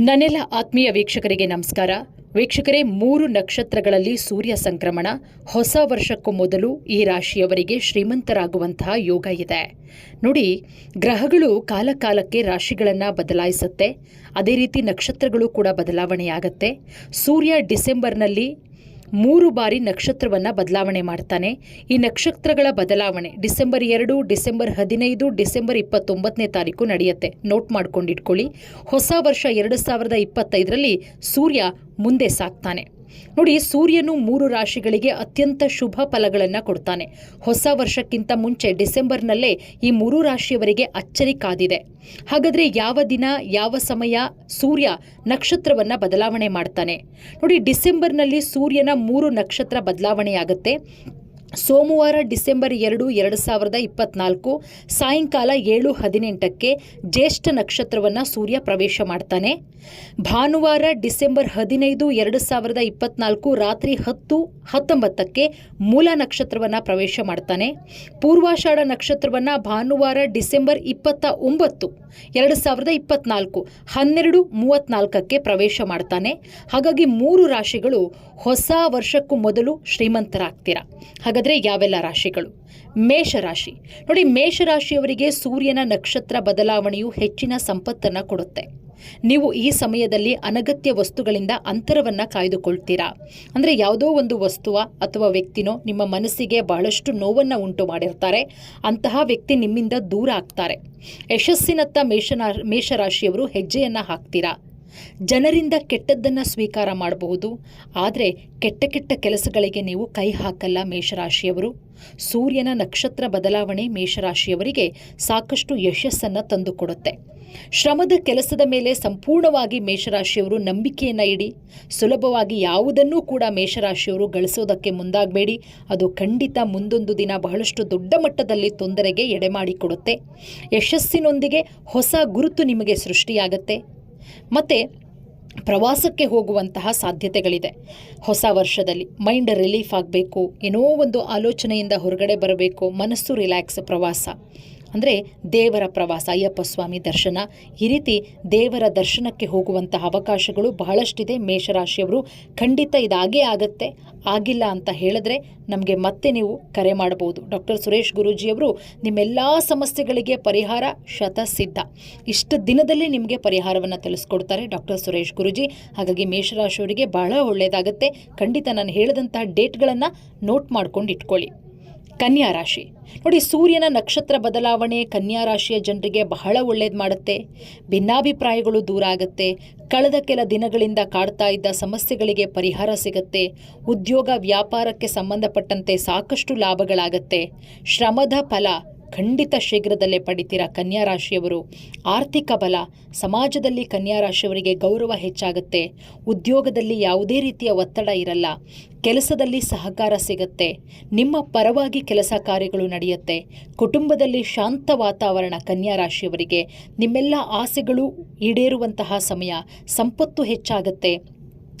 ನನ್ನೆಲ್ಲ ಆತ್ಮೀಯ ವೀಕ್ಷಕರಿಗೆ ನಮಸ್ಕಾರ. ವೀಕ್ಷಕರೇ, ಮೂರು ನಕ್ಷತ್ರಗಳಲ್ಲಿ ಸೂರ್ಯ ಸಂಕ್ರಮಣ, ಹೊಸ ವರ್ಷಕ್ಕೂ ಮೊದಲು ಈ ರಾಶಿಯವರಿಗೆ ಶ್ರೀಮಂತರಾಗುವಂತಹ ಯೋಗ ಇದೆ. ನೋಡಿ, ಗ್ರಹಗಳು ಕಾಲಕಾಲಕ್ಕೆ ರಾಶಿಗಳನ್ನು ಬದಲಾಯಿಸುತ್ತೆ. ಅದೇ ರೀತಿ ನಕ್ಷತ್ರಗಳು ಕೂಡ ಬದಲಾವಣೆಯಾಗತ್ತೆ. ಸೂರ್ಯ ಡಿಸೆಂಬರ್ನಲ್ಲಿ ಮೂರು ಬಾರಿ ನಕ್ಷತ್ರವನ್ನು ಬದಲಾವಣೆ ಮಾಡ್ತಾನೆ. ಈ ನಕ್ಷತ್ರಗಳ ಬದಲಾವಣೆ ಡಿಸೆಂಬರ್ ಎರಡು, ಡಿಸೆಂಬರ್ ಹದಿನೈದು, ಡಿಸೆಂಬರ್ ಇಪ್ಪತ್ತೊಂಬತ್ತನೇ ತಾರೀಕು ನಡೆಯುತ್ತೆ. ನೋಟ್ ಮಾಡ್ಕೊಂಡಿಟ್ಕೊಳ್ಳಿ. ಹೊಸ ವರ್ಷ ಎರಡು ಸಾವಿರದ ಇಪ್ಪತ್ತೈದರಲ್ಲಿ ಸೂರ್ಯ ಮುಂದೆ ಸಾಕ್ತಾನೆ. ನೋಡಿ, ಸೂರ್ಯನು ಮೂರು ರಾಶಿಗಳಿಗೆ ಅತ್ಯಂತ ಶುಭ ಫಲಗಳನ್ನು ಕೊಡ್ತಾನೆ. ಹೊಸ ವರ್ಷಕ್ಕಿಂತ ಮುಂಚೆ ಡಿಸೆಂಬರ್ನಲ್ಲೇ ಈ ಮೂರು ರಾಶಿಯವರಿಗೆ ಅಚ್ಚರಿ ಕಾದಿದೆ. ಹಾಗಾದರೆ ಯಾವ ದಿನ, ಯಾವ ಸಮಯ ಸೂರ್ಯ ನಕ್ಷತ್ರವನ್ನು ಬದಲಾವಣೆ ಮಾಡ್ತಾನೆ? ನೋಡಿ, ಡಿಸೆಂಬರ್ನಲ್ಲಿ ಸೂರ್ಯನ ಮೂರು ನಕ್ಷತ್ರ ಬದಲಾವಣೆಯಾಗುತ್ತೆ. ಸೋಮವಾರ ಡಿಸೆಂಬರ್ ಎರಡು ಎರಡು ಸಾವಿರದ ಇಪ್ಪತ್ನಾಲ್ಕು, ಸಾಯಂಕಾಲ ಏಳು, ಹದಿನೆಂಟಕ್ಕೆ ಜ್ಯೇಷ್ಠ ನಕ್ಷತ್ರವನ್ನು ಸೂರ್ಯ ಪ್ರವೇಶ ಮಾಡ್ತಾನೆ. ಭಾನುವಾರ ಡಿಸೆಂಬರ್ ಹದಿನೈದು, ಎರಡು ಸಾವಿರದ ಇಪ್ಪತ್ನಾಲ್ಕು ರಾತ್ರಿ ಹತ್ತು, ಹತ್ತೊಂಬತ್ತಕ್ಕೆ ಮೂಲ ನಕ್ಷತ್ರವನ್ನು ಪ್ರವೇಶ ಮಾಡ್ತಾನೆ. ಪೂರ್ವಾಷಾಢ ನಕ್ಷತ್ರವನ್ನು ಭಾನುವಾರ ಡಿಸೆಂಬರ್ ಇಪ್ಪತ್ತ ಒಂಬತ್ತು, ಎರಡು ಸಾವಿರದ ಇಪ್ಪತ್ನಾಲ್ಕು, ಹನ್ನೆರಡು, ಮೂವತ್ನಾಲ್ಕಕ್ಕೆ ಪ್ರವೇಶ ಮಾಡ್ತಾನೆ. ಹಾಗಾಗಿ ಮೂರು ರಾಶಿಗಳು ಹೊಸ ವರ್ಷಕ್ಕೂ ಮೊದಲು ಶ್ರೀಮಂತರಾಗ್ತೀರಾ. ಹಾಗಾದರೆ ಯಾವೆಲ್ಲ ರಾಶಿಗಳು? ಮೇಷರಾಶಿ. ನೋಡಿ, ಮೇಷರಾಶಿಯವರಿಗೆ ಸೂರ್ಯನ ನಕ್ಷತ್ರ ಬದಲಾವಣೆಯು ಹೆಚ್ಚಿನ ಸಂಪತ್ತನ್ನು ಕೊಡುತ್ತೆ. ನೀವು ಈ ಸಮಯದಲ್ಲಿ ಅನಗತ್ಯ ವಸ್ತುಗಳಿಂದ ಅಂತರವನ್ನು ಕಾಯ್ದುಕೊಳ್ತೀರಾ? ಅಂದರೆ ಯಾವುದೋ ಒಂದು ವಸ್ತುವ ಅಥವಾ ವ್ಯಕ್ತಿನೋ ನಿಮ್ಮ ಮನಸ್ಸಿಗೆ ಬಹಳಷ್ಟು ನೋವನ್ನು ಉಂಟು ಮಾಡಿರ್ತಾರೆ. ಅಂತಹ ವ್ಯಕ್ತಿ ನಿಮ್ಮಿಂದ ದೂರ ಆಗ್ತಾರೆ. ಯಶಸ್ಸಿನತ್ತ ಮೇಷನ, ಮೇಷರಾಶಿಯವರು ಹೆಜ್ಜೆಯನ್ನು ಹಾಕ್ತೀರಾ? ಜನರಿಂದ ಕೆಟ್ಟದ್ದನ್ನು ಸ್ವೀಕಾರ ಮಾಡಬಹುದು. ಆದರೆ ಕೆಟ್ಟ ಕೆಟ್ಟ ಕೆಲಸಗಳಿಗೆ ನೀವು ಕೈ ಹಾಕಲ್ಲ ಮೇಷರಾಶಿಯವರು. ಸೂರ್ಯನ ನಕ್ಷತ್ರ ಬದಲಾವಣೆ ಮೇಷರಾಶಿಯವರಿಗೆ ಸಾಕಷ್ಟು ಯಶಸ್ಸನ್ನು ತಂದುಕೊಡುತ್ತೆ. ಶ್ರಮದ ಕೆಲಸದ ಮೇಲೆ ಸಂಪೂರ್ಣವಾಗಿ ಮೇಷರಾಶಿಯವರು ನಂಬಿಕೆಯನ್ನು ಇಡಿ. ಸುಲಭವಾಗಿ ಯಾವುದನ್ನೂ ಕೂಡ ಮೇಷರಾಶಿಯವರು ಗಳಿಸೋದಕ್ಕೆ ಮುಂದಾಗಬೇಡಿ. ಅದು ಖಂಡಿತ ಮುಂದೊಂದು ದಿನ ಬಹಳಷ್ಟು ದೊಡ್ಡ ಮಟ್ಟದಲ್ಲಿ ತೊಂದರೆಗೆ ಎಡೆಮಾಡಿಕೊಡುತ್ತೆ ಯಶಸ್ಸಿನೊಂದಿಗೆ ಹೊಸ ಗುರುತು ನಿಮಗೆ ಸೃಷ್ಟಿಯಾಗತ್ತೆ. ಮತ್ತು ಪ್ರವಾಸಕ್ಕೆ ಹೋಗುವಂತಹ ಸಾಧ್ಯತೆಗಳಿದೆ. ಹೊಸ ವರ್ಷದಲ್ಲಿ ಮೈಂಡ್ ರಿಲೀಫ್ ಆಗಬೇಕು, ಏನೋ ಒಂದು ಆಲೋಚನೆಯಿಂದ ಹೊರಗಡೆ ಬರಬೇಕು, ಮನಸ್ಸು ರಿಲ್ಯಾಕ್ಸ್ ಪ್ರವಾಸ. ಅಂದರೆ ದೇವರ ಪ್ರವಾಸ ಅಯ್ಯಪ್ಪ ಸ್ವಾಮಿ ದರ್ಶನ. ಈ ರೀತಿ ದೇವರ ದರ್ಶನಕ್ಕೆ ಹೋಗುವಂತಹ ಅವಕಾಶಗಳು ಬಹಳಷ್ಟಿದೆ. ಮೇಷರಾಶಿಯವರು ಖಂಡಿತ ಇದಾಗೇ ಆಗತ್ತೆ. ಆಗಿಲ್ಲ ಅಂತ ಹೇಳಿದ್ರೆ ನಮಗೆ ಮತ್ತೆ ನೀವು ಕರೆ ಮಾಡಬಹುದು. ಡಾಕ್ಟರ್ ಸುರೇಶ್ ಗುರೂಜಿಯವರು ನಿಮ್ಮೆಲ್ಲ ಸಮಸ್ಯೆಗಳಿಗೆ ಪರಿಹಾರ ಶತಸಿದ್ಧ. ಇಷ್ಟು ದಿನದಲ್ಲಿ ನಿಮಗೆ ಪರಿಹಾರವನ್ನು ತಿಳಿಸ್ಕೊಡ್ತಾರೆ ಡಾಕ್ಟರ್ ಸುರೇಶ್ ಗುರೂಜಿ. ಹಾಗಾಗಿ ಮೇಷರಾಶಿಯವರಿಗೆ ಬಹಳ ಒಳ್ಳೆಯದಾಗುತ್ತೆ ಖಂಡಿತ ನಾನು ಹೇಳಿದಂತಹ ಡೇಟ್ಗಳನ್ನು ನೋಟ್ ಮಾಡ್ಕೊಂಡು ಇಟ್ಕೊಳ್ಳಿ. ಕನ್ಯಾ ರಾಶಿ. ನೋಡಿ, ಸೂರ್ಯನ ನಕ್ಷತ್ರ ಬದಲಾವಣೆ ಕನ್ಯಾ ರಾಶಿಯ ಜನರಿಗೆ ಬಹಳ ಒಳ್ಳೇದು ಮಾಡುತ್ತೆ. ಭಿನ್ನಾಭಿಪ್ರಾಯಗಳು ದೂರ ಆಗುತ್ತೆ. ಕಳೆದ ಕೆಲ ದಿನಗಳಿಂದ ಕಾಡ್ತಾ ಇದ್ದ ಸಮಸ್ಯೆಗಳಿಗೆ ಪರಿಹಾರ ಸಿಗುತ್ತೆ. ಉದ್ಯೋಗ ವ್ಯಾಪಾರಕ್ಕೆ ಸಂಬಂಧಪಟ್ಟಂತೆ ಸಾಕಷ್ಟು ಲಾಭಗಳಾಗತ್ತೆ. ಶ್ರಮದ ಫಲ ಖಂಡಿತ ಶೀಘ್ರದಲ್ಲೇ ಪಡಿತೀರಾ ಕನ್ಯಾ ರಾಶಿಯವರು ಆರ್ಥಿಕ ಬಲ, ಸಮಾಜದಲ್ಲಿ ಕನ್ಯಾ ರಾಶಿಯವರಿಗೆ ಗೌರವ ಹೆಚ್ಚಾಗುತ್ತೆ. ಉದ್ಯೋಗದಲ್ಲಿ ಯಾವುದೇ ರೀತಿಯ ಒತ್ತಡ ಇರಲ್ಲ. ಕೆಲಸದಲ್ಲಿ ಸಹಕಾರ ಸಿಗುತ್ತೆ. ನಿಮ್ಮ ಪರವಾಗಿ ಕೆಲಸ ಕಾರ್ಯಗಳು ನಡೆಯುತ್ತೆ. ಕುಟುಂಬದಲ್ಲಿ ಶಾಂತ ವಾತಾವರಣ ಕನ್ಯಾ ರಾಶಿಯವರಿಗೆ ನಿಮ್ಮೆಲ್ಲ ಆಸೆಗಳು ಈಡೇರುವಂತಹ ಸಮಯ, ಸಂಪತ್ತು ಹೆಚ್ಚಾಗುತ್ತೆ.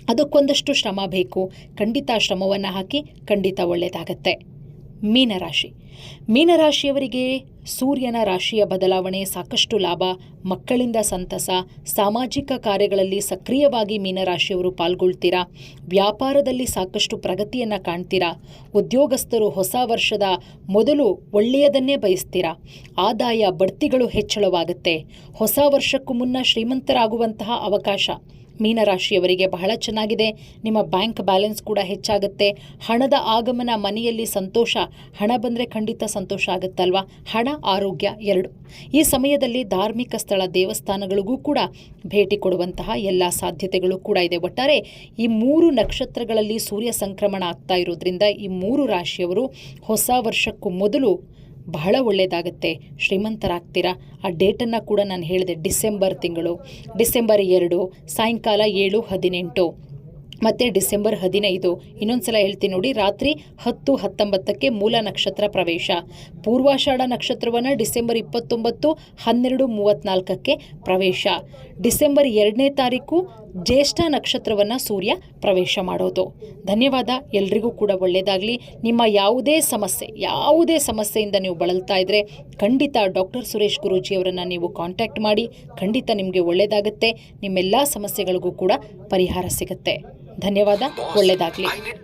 ಅದಕ್ಕೊಂದಷ್ಟು ಶ್ರಮ ಬೇಕು. ಖಂಡಿತ ಶ್ರಮವನ್ನು ಹಾಕಿ ಖಂಡಿತ ಒಳ್ಳೆಯದಾಗತ್ತೆ ಮೀನರಾಶಿ. ಮೀನರಾಶಿಯವರಿಗೆ ಸೂರ್ಯನ ರಾಶಿಯ ಬದಲಾವಣೆ ಸಾಕಷ್ಟು ಲಾಭ, ಮಕ್ಕಳಿಂದ ಸಂತಸ, ಸಾಮಾಜಿಕ ಕಾರ್ಯಗಳಲ್ಲಿ ಸಕ್ರಿಯವಾಗಿ ಮೀನರಾಶಿಯವರು ಪಾಲ್ಗೊಳ್ತೀರಾ? ವ್ಯಾಪಾರದಲ್ಲಿ ಸಾಕಷ್ಟು ಪ್ರಗತಿಯನ್ನು ಕಾಣ್ತೀರಾ? ಉದ್ಯೋಗಸ್ಥರು ಹೊಸ ವರ್ಷದ ಮೊದಲು ಒಳ್ಳೆಯದನ್ನೇ ಬಯಸ್ತೀರಾ? ಆದಾಯ ಬಡ್ತಿಗಳು ಹೆಚ್ಚಳವಾಗುತ್ತೆ. ಹೊಸ ವರ್ಷಕ್ಕೂ ಮುನ್ನ ಶ್ರೀಮಂತರಾಗುವಂತಹ ಅವಕಾಶ. ಮೀನರಾಶಿಯವರಿಗೆ ಬಹಳ ಚೆನ್ನಾಗಿದೆ. ನಿಮ್ಮ ಬ್ಯಾಂಕ್ ಬ್ಯಾಲೆನ್ಸ್ ಕೂಡ ಹೆಚ್ಚಾಗುತ್ತೆ. ಹಣದ ಆಗಮನ ಮನೆಯಲ್ಲಿ ಸಂತೋಷ. ಹಣ ಬಂದರೆ ಖಂಡಿತ ಸಂತೋಷ ಆಗುತ್ತಲ್ವಾ? ಹಣ ಆರೋಗ್ಯ ಎರಡು. ಈ ಸಮಯದಲ್ಲಿ ಧಾರ್ಮಿಕ ಸ್ಥಳ ದೇವಸ್ಥಾನಗಳಿಗೂ ಕೂಡ ಭೇಟಿ ಕೊಡುವಂತಹ ಎಲ್ಲ ಸಾಧ್ಯತೆಗಳು ಕೂಡ ಇದೆ. ಒಟ್ಟಾರೆ ಈ ಮೂರು ನಕ್ಷತ್ರಗಳಲ್ಲಿ ಸೂರ್ಯ ಸಂಕ್ರಮಣ ಆಗ್ತಾ ಇರೋದ್ರಿಂದ ಈ ಮೂರು ರಾಶಿಯವರು ಹೊಸ ವರ್ಷಕ್ಕೂ ಮೊದಲು ಬಹಳ ಒಳ್ಳೆಯದಾಗುತ್ತೆ ಶ್ರೀಮಂತರಾಗ್ತೀರಾ? ಆ ಡೇಟನ್ನು ಕೂಡ ನಾನು ಹೇಳಿದೆ, ಡಿಸೆಂಬರ್ ತಿಂಗಳು. ಡಿಸೆಂಬರ್ ಎರಡು, ಸಾಯಂಕಾಲ ಏಳು, ಹದಿನೆಂಟು. ಮತ್ತು ಡಿಸೆಂಬರ್ ಹದಿನೈದು. ಇನ್ನೊಂದ್ಸಲ ಹೇಳ್ತೀನಿ ನೋಡಿ, ರಾತ್ರಿ ಹತ್ತು ಹತ್ತೊಂಬತ್ತಕ್ಕೆ ಮೂಲ ನಕ್ಷತ್ರ ಪ್ರವೇಶ. ಪೂರ್ವಾಷಾಢ ನಕ್ಷತ್ರವನ್ನು ಡಿಸೆಂಬರ್ ಇಪ್ಪತ್ತೊಂಬತ್ತು, ಹನ್ನೆರಡು ಮೂವತ್ತ್ನಾಲ್ಕಕ್ಕೆ ಪ್ರವೇಶ. ಡಿಸೆಂಬರ್ ಎರಡನೇ ತಾರೀಕು ಜ್ಯೇಷ್ಠ ನಕ್ಷತ್ರವನ್ನು ಸೂರ್ಯ ಪ್ರವೇಶ ಮಾಡೋದು. ಧನ್ಯವಾದ, ಎಲ್ರಿಗೂ ಕೂಡ ಒಳ್ಳೆಯದಾಗಲಿ ನಿಮ್ಮ ಯಾವುದೇ ಸಮಸ್ಯೆ, ಯಾವುದೇ ಸಮಸ್ಯೆಯಿಂದ ನೀವು ಬಳಲ್ತಾ ಇದ್ದರೆ ಖಂಡಿತ ಡಾಕ್ಟರ್ ಸುರೇಶ್ ಗುರೂಜಿಯವರನ್ನು ನೀವು ಕಾಂಟ್ಯಾಕ್ಟ್ ಮಾಡಿ. ಖಂಡಿತ ನಿಮಗೆ ಒಳ್ಳೆಯದಾಗುತ್ತೆ ನಿಮ್ಮೆಲ್ಲ ಸಮಸ್ಯೆಗಳಿಗೂ ಕೂಡ ಪರಿಹಾರ ಸಿಗುತ್ತೆ. ಧನ್ಯವಾದ ಒಳ್ಳೆಯದಾಗಲಿ I need